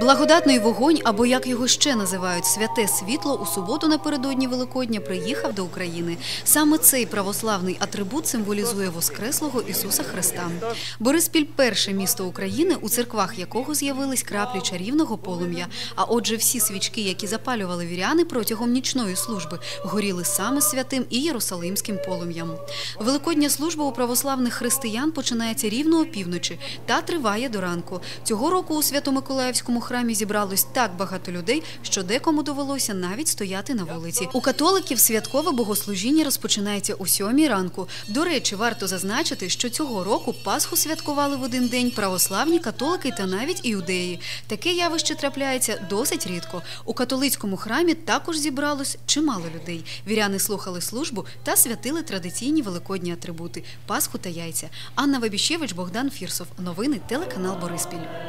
Благодатний вогонь, або як його ще називають, святе світло у суботу напередодні Великодня приїхав до України. Саме цей православний атрибут символізує Воскреслого Ісуса Христа. Бориспіль перше місто України, у церквах якого з'явились краплі чарівного полум'я. А отже, всі свічки, які запалювали віряни протягом нічної служби, горіли саме святим і єрусалимським полум'ям. Великодня служба у православних християн починається рівно опівночі та триває до ранку. Цього року у Свято-Миколаївському храмі зібралось так багато людей, що декому довелося навіть стояти на вулиці. У католиків святкове богослужіння розпочинається о сьомій ранку. До речі, варто зазначити, що цього року Пасху святкували в один день православні католики та навіть іудеї. Таке явище трапляється досить рідко. У католицькому храмі також зібралось чимало людей. Віряни слухали службу та святили традиційні великодні атрибути Пасху та яйця. Анна Вабіщевич, Богдан Фірсов. Новини телеканал Бориспіль.